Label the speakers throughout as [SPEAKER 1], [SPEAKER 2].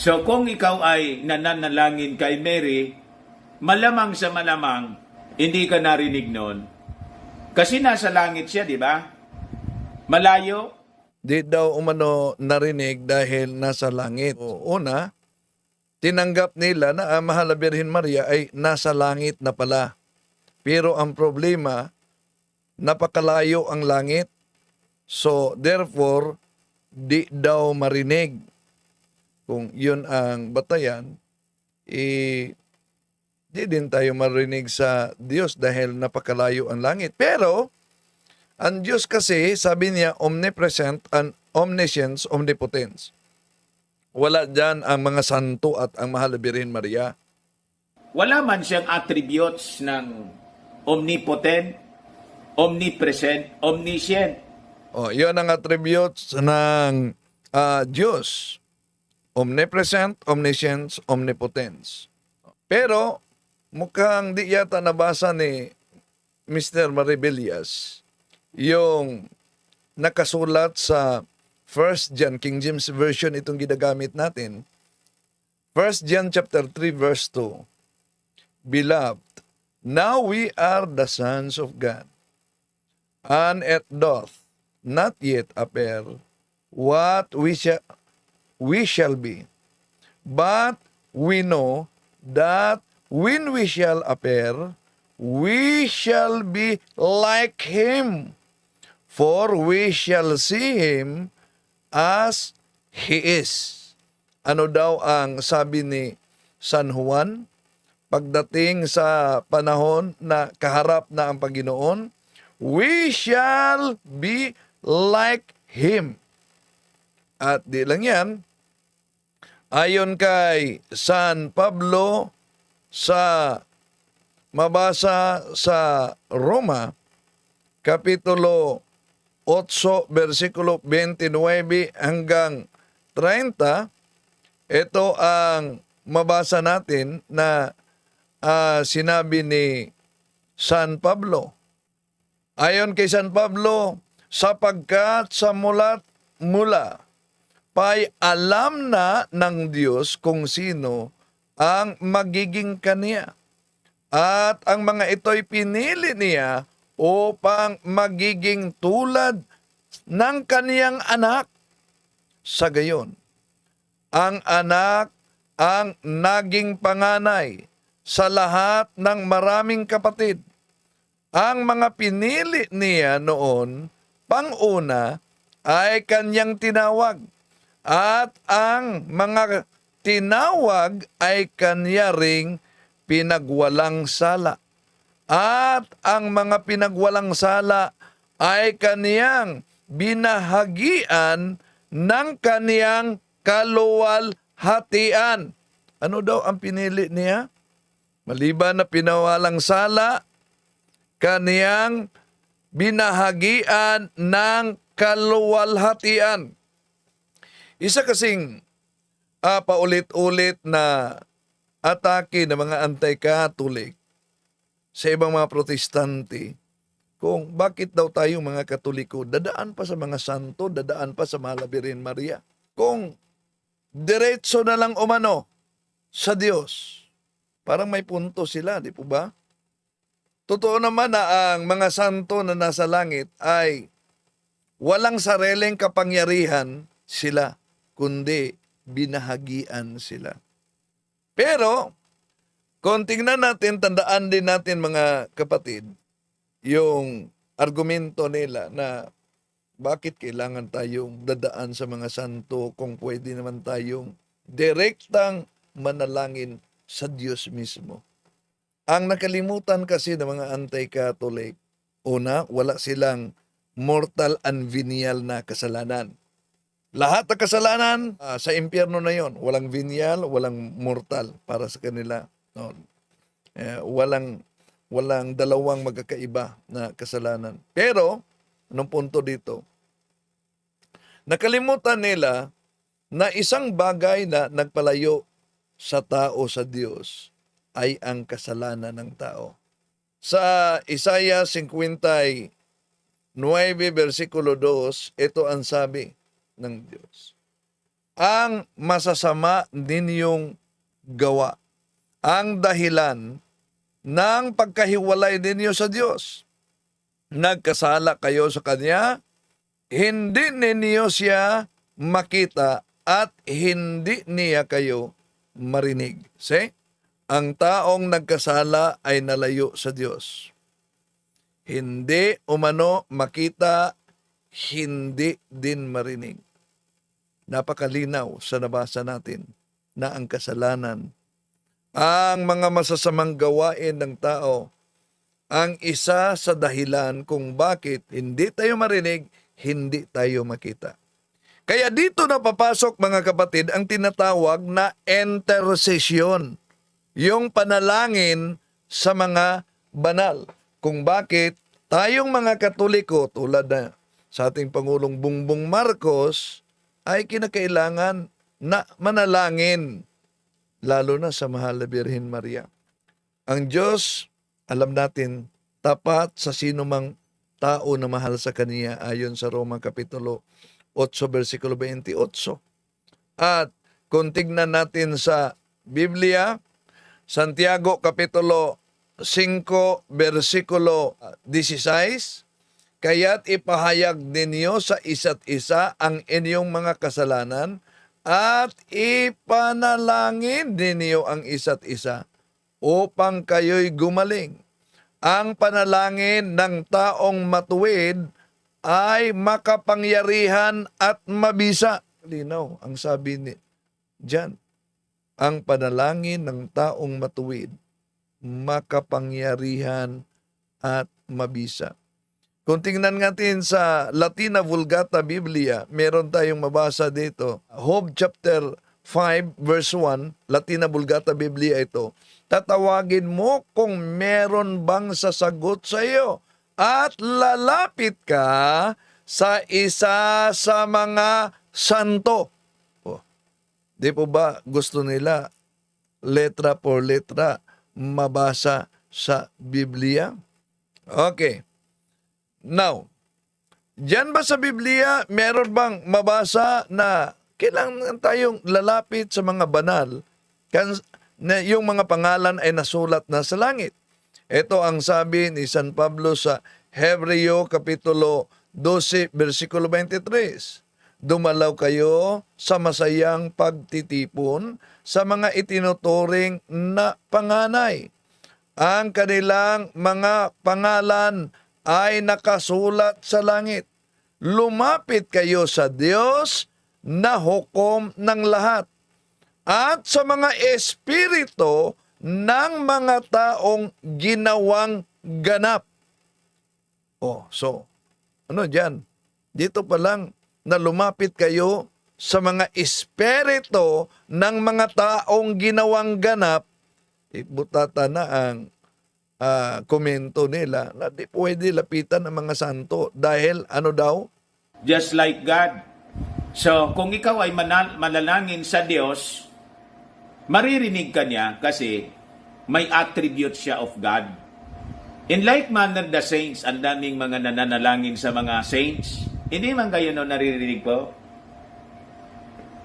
[SPEAKER 1] So kung ikaw ay nananalangin kay Mary, malamang sa malamang, hindi ka narinig noon. Kasi nasa langit siya, di ba? Malayo,
[SPEAKER 2] Di daw umano narinig dahil nasa langit. O, Una, tinanggap nila na ang Mahal na Maria ay nasa langit na pala. Pero ang problema, napakalayo ang langit. So, therefore, di daw marinig. Kung yun ang batayan, eh, di din tayo marinig sa Diyos dahil napakalayo ang langit. Pero, ang Diyos kasi, sabi niya, omnipresent and omniscience, omnipotence. Wala dyan ang mga santo at ang mahal Birhen Maria.
[SPEAKER 1] wala man siyang attributes ng omnipotent, omnipresent, omniscient.
[SPEAKER 2] O, yun ang attributes ng ah, Diyos. Omnipresent, omniscience, omnipotence. Pero, mukhang di yata nabasa ni Mr. Maribilias yung nakasulat sa First John, King James Version itong ginagamit natin. First John chapter 3 verse 2. Beloved, now we are the sons of God, and it doth not yet appear what we shall we shall be. But we know that when we shall appear, we shall be like him, for we shall see him as he is. Ano daw ang sabi ni San Juan? Pagdating sa panahon na kaharap na ang Panginoon, we shall be like him. At di lang yan, ayon kay San Pablo sa mabasa sa Roma, Kapitulo 8, versikulo 29 hanggang 30, ito ang mabasa natin na ah, sinabi ni San Pablo. Ayon kay San Pablo, sapagkat sa mulat mula pa'y alam na ng Diyos kung sino ang magiging kaniya. At ang mga ito'y pinili niya upang magiging tulad ng kaniyang anak. Sa gayon, ang anak ang naging panganay sa lahat ng maraming kapatid. Ang mga pinili niya noon, panguna, ay kanyang tinawag. At ang mga tinawag ay kanya ring pinagwalang sala. At ang mga pinagwalang sala ay kaniyang binahagian ng kaniyang kaluwalhatian. Ano daw ang pinili niya? Maliban na pinawalang sala, kaniyang binahagian ng kaluwalhatian. Isa kasing ah, paulit-ulit na atake ng mga anti-Catholic sa ibang mga protestante kung bakit daw tayo mga katoliko dadaan pa sa mga santo, dadaan pa sa Malabirin Maria. Kung diretso na lang umano sa Diyos, parang may punto sila, di po ba? Totoo naman na ang mga santo na nasa langit ay walang sariling kapangyarihan sila, kundi binahagian sila. Pero, kung tingnan natin, tandaan din natin mga kapatid, yung argumento nila na bakit kailangan tayong dadaan sa mga santo kung pwede naman tayong direktang manalangin sa Diyos mismo. Ang nakalimutan kasi ng mga anti-Catholic, una, wala silang mortal and venial na kasalanan. Lahat ng kasalanan ah, sa impyerno na yon, walang venial, walang mortal para sa kanila. No. Eh, walang walang dalawang magkakaiba na kasalanan. Pero anong punto dito? Nakalimutan nila na isang bagay na nagpalayo sa tao sa Diyos ay ang kasalanan ng tao. Sa Isaiah 59 versikulo 2, ito ang sabi ng Diyos. ang masasama ninyong gawa. Ang dahilan ng pagkahiwalay ninyo sa Diyos. Nagkasala kayo sa Kanya, hindi ninyo siya makita at hindi niya kayo marinig. See? Ang taong nagkasala ay nalayo sa Diyos. Hindi umano makita, hindi din marinig. Napakalinaw sa nabasa natin na ang kasalanan, ang mga masasamang gawain ng tao, ang isa sa dahilan kung bakit hindi tayo marinig, hindi tayo makita. Kaya dito na papasok mga kapatid ang tinatawag na intercession. Yung panalangin sa mga banal. Kung bakit tayong mga katoliko tulad na sa ating Pangulong Bongbong Marcos ay kinakailangan na manalangin lalo na sa mahal na Birhen Maria. Ang Diyos, alam natin, tapat sa sino mang tao na mahal sa Kaniya ayon sa Roma Kapitulo 8, versikulo 28. At kung tignan natin sa Biblia, Santiago Kapitulo 5, versikulo 16, Kaya't ipahayag ninyo sa isa't isa ang inyong mga kasalanan at ipanalangin ninyo ang isa't isa upang kayo'y gumaling. Ang panalangin ng taong matuwid ay makapangyarihan at mabisa. Linaw ang sabi ni Jan. Ang panalangin ng taong matuwid, makapangyarihan at mabisa. Kung tingnan natin sa Latina Vulgata Biblia, meron tayong mabasa dito. Job chapter 5 verse 1, Latina Vulgata Biblia ito. Tatawagin mo kung meron bang sasagot sa iyo at lalapit ka sa isa sa mga santo. Oh, di po ba gusto nila letra por letra mabasa sa Biblia? Okay. Now, Diyan ba sa Biblia, meron bang mabasa na kailangan tayong lalapit sa mga banal na yung mga pangalan ay nasulat na sa langit? Ito ang sabi ni San Pablo sa Hebreo Kapitulo 12, versikulo 23. Dumalaw kayo sa masayang pagtitipon sa mga itinuturing na panganay. Ang kanilang mga pangalan ay nakasulat sa langit. Lumapit kayo sa Diyos na hukom ng lahat at sa mga espiritu ng mga taong ginawang ganap. Oh, so, ano dyan? Dito pa lang na lumapit kayo sa mga espiritu ng mga taong ginawang ganap, ibutata na ang ah, komento nila na di pwede lapitan ng mga santo dahil ano daw?
[SPEAKER 1] Just like God. So, kung ikaw ay manal- manalangin sa Diyos, maririnig ka niya kasi may attribute siya of God. In like manner, the saints, ang daming mga nananalangin sa mga saints, hindi man kayo no naririnig po?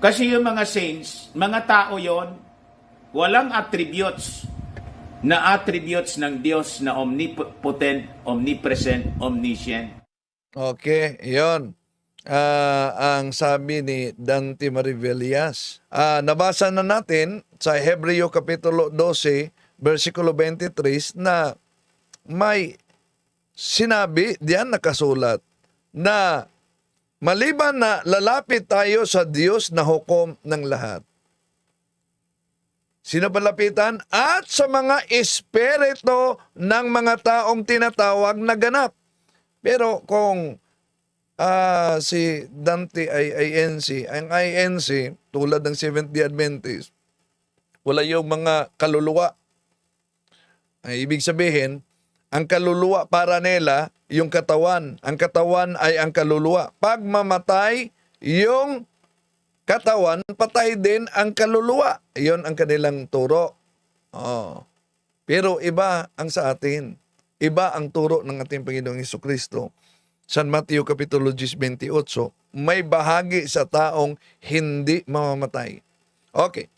[SPEAKER 1] Kasi yung mga saints, mga tao yon, walang attributes na attributes ng Diyos na omnipotent, omnipresent, omniscient.
[SPEAKER 2] Okay, yon. Ah, ang sabi ni Dante Marivellas. Ah, nabasa na natin sa Hebreo Kapitulo 12, versikulo 23 na may sinabi, diyan nakasulat, na maliban na lalapit tayo sa Diyos na hukom ng lahat. Sino ba lapitan? At sa mga espiritu ng mga taong tinatawag na ganap. Pero kung ah, si Dante ay INC, ang INC, tulad ng Seventh-day Adventist, wala yung mga kaluluwa. Ay, ibig sabihin, ang kaluluwa para nila, yung katawan. Ang katawan ay ang kaluluwa. Pag mamatay, yung katawan, patay din ang kaluluwa. Iyon ang kanilang turo. Oh. Pero iba ang sa atin. Iba ang turo ng ating Panginoong Heso Kristo. San Mateo Kapitulo 10, 28, may bahagi sa taong hindi mamamatay. Okay.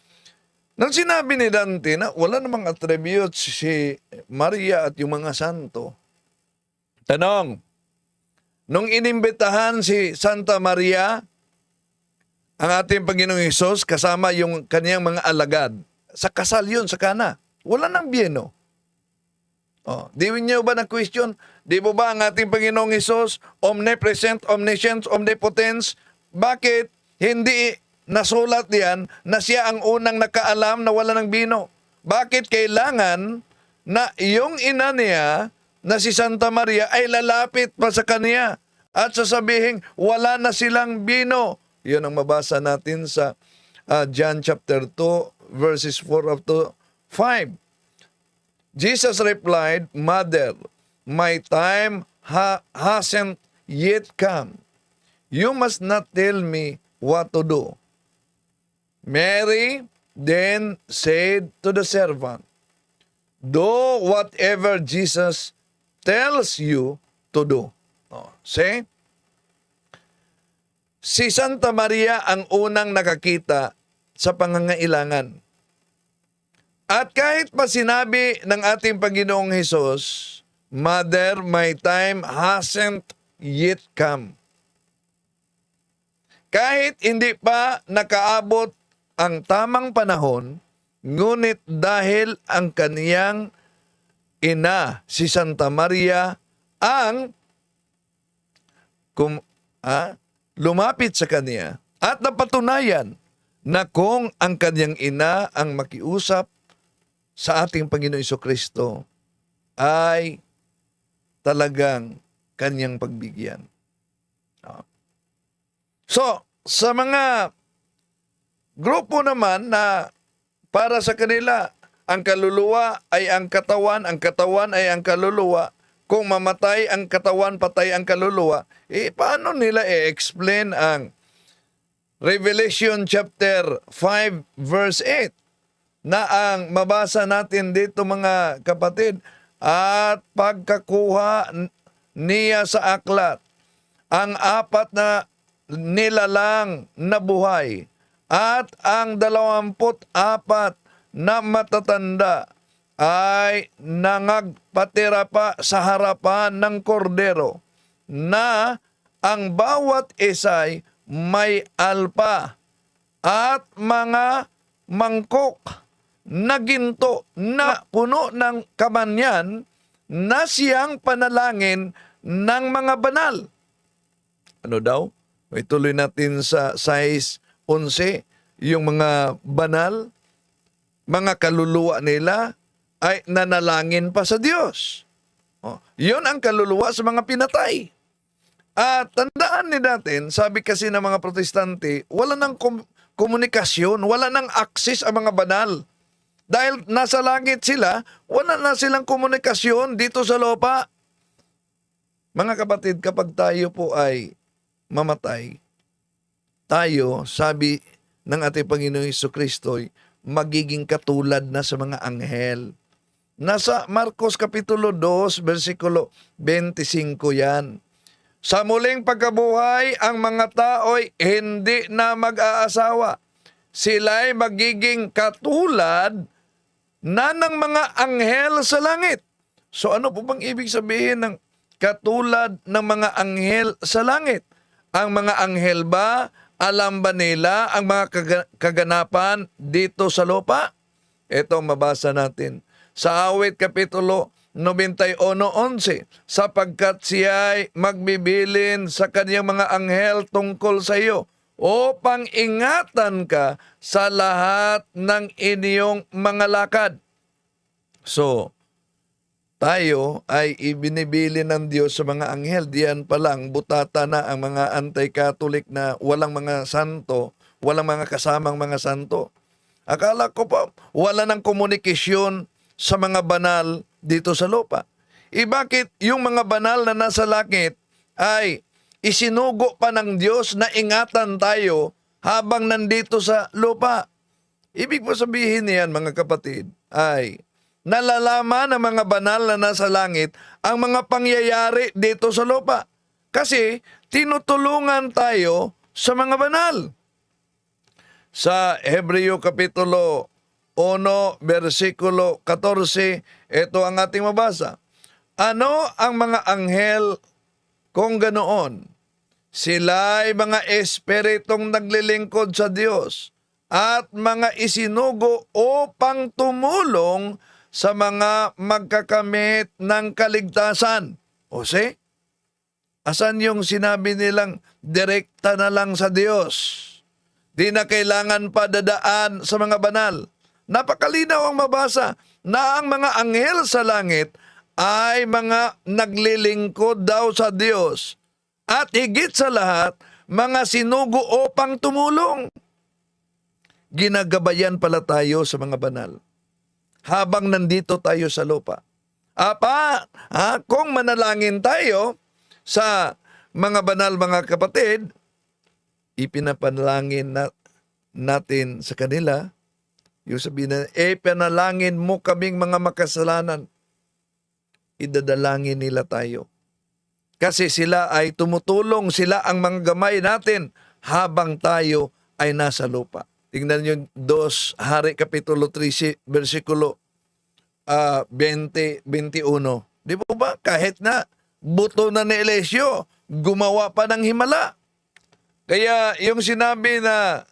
[SPEAKER 2] Nang sinabi ni Dante na wala namang attributes si Maria at yung mga santo, tanong, nung inimbitahan si Santa Maria, ang ating Panginoong Hesus kasama yung kaniyang mga alagad, sa kasal yun, sa kana. Wala nang biyeno. Oh, di niyo ba na question? Di mo ba ang ating Panginoong Hesus omnipresent, omniscient, omnipotence? Bakit hindi nasulat diyan na siya ang unang nakaalam na wala ng bino? Bakit kailangan na yung ina niya na si Santa Maria ay lalapit pa sa kanya at sasabihin wala na silang bino? Yun ang mabasa natin sa ah, John chapter 2 verses 4 up to 5. Jesus replied, Mother, my time ha- hasn't yet come. You must not tell me what to do. Mary then said to the servant, Do whatever Jesus tells you to do. Oh, see? Si Santa Maria ang unang nakakita sa pangangailangan. At kahit pa sinabi ng ating Panginoong Hesus, Mother, my time hasn't yet come. Kahit hindi pa nakaabot ang tamang panahon, ngunit dahil ang kaniyang ina, si Santa Maria, ang kum, ah, lumapit sa kanya at napatunayan na kung ang kanyang ina ang makiusap sa ating Panginoon Kristo ay talagang kanyang pagbigyan. Ah. So, sa mga grupo naman na para sa kanila, ang kaluluwa ay ang katawan, ang katawan ay ang kaluluwa, kung mamatay ang katawan, patay ang kaluluwa, eh paano nila i-explain ang Revelation chapter 5 verse 8 na ang mabasa natin dito mga kapatid at pagkakuha niya sa aklat ang apat na nilalang na buhay at ang dalawamput apat na matatanda ay nangagpatira pa sa harapan ng kordero na ang bawat isay may alpa at mga mangkok na ginto na puno ng kamanyan na siyang panalangin ng mga banal. Ano daw? Ituloy natin sa size 11, yung mga banal, mga kaluluwa nila ay nanalangin pa sa Diyos. Oh, yun ang kaluluwa sa mga pinatay. At tandaan ni natin, sabi kasi ng mga protestante, wala nang kom- komunikasyon, wala nang access ang mga banal. Dahil nasa langit sila, wala na silang komunikasyon dito sa lupa. Mga kapatid, kapag tayo po ay mamatay, tayo, sabi ng ating Panginoong Kristo, magiging katulad na sa mga anghel. Nasa Marcos Kapitulo 2, versikulo 25 yan. Sa muling pagkabuhay, ang mga tao'y hindi na mag-aasawa. Sila'y magiging katulad na ng mga anghel sa langit. So ano po bang ibig sabihin ng katulad ng mga anghel sa langit? Ang mga anghel ba, alam ba nila ang mga kaga- kaganapan dito sa lupa? Ito mabasa natin sa awit kapitulo 91.11 sapagkat siya'y magbibilin sa kanyang mga anghel tungkol sa iyo upang ingatan ka sa lahat ng inyong mga lakad. So, tayo ay ibinibili ng Diyos sa mga anghel. Diyan pa lang, butata na ang mga anti-Catholic na walang mga santo, walang mga kasamang mga santo. Akala ko pa, wala ng komunikasyon sa mga banal dito sa lupa. E bakit yung mga banal na nasa langit ay isinugo pa ng Diyos na ingatan tayo habang nandito sa lupa? Ibig po sabihin niyan mga kapatid ay nalalaman ng mga banal na nasa langit ang mga pangyayari dito sa lupa. Kasi tinutulungan tayo sa mga banal. Sa Hebreo Kapitulo 1, versikulo 14, ito ang ating mabasa. Ano ang mga anghel kung ganoon? Sila'y mga espiritong naglilingkod sa Diyos at mga isinugo upang tumulong sa mga magkakamit ng kaligtasan. O see? Asan yung sinabi nilang direkta na lang sa Diyos? Di na kailangan pa dadaan sa mga banal. Napakalinaw ang mabasa na ang mga anghel sa langit ay mga naglilingkod daw sa Diyos. At higit sa lahat, mga sinugo upang tumulong. Ginagabayan pala tayo sa mga banal. Habang nandito tayo sa lupa. Apa, ha, kung manalangin tayo sa mga banal mga kapatid, ipinapanalangin na, natin sa kanila, yung sabihin na, eh, panalangin mo kaming mga makasalanan. Idadalangin nila tayo. Kasi sila ay tumutulong, sila ang mga gamay natin habang tayo ay nasa lupa. Tingnan nyo 2 Hari Kapitulo 3, si- versikulo ah, 20, 21. Di po ba? Kahit na buto na ni Elesio, gumawa pa ng himala. Kaya yung sinabi na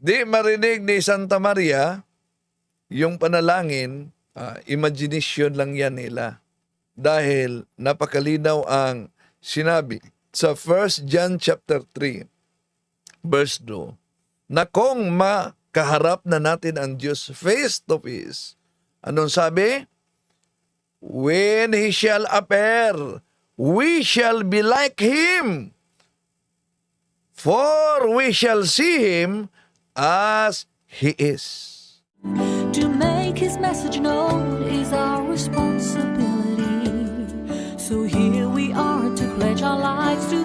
[SPEAKER 2] di marinig ni Santa Maria, yung panalangin, ah, imagination lang yan nila. Dahil napakalinaw ang sinabi sa 1 John chapter 3 verse 2 na kung makaharap na natin ang Diyos face to face, anong sabi? When He shall appear, we shall be like Him. For we shall see Him as He is.
[SPEAKER 3] To make His message known is our responsibility. So here we are to pledge our lives to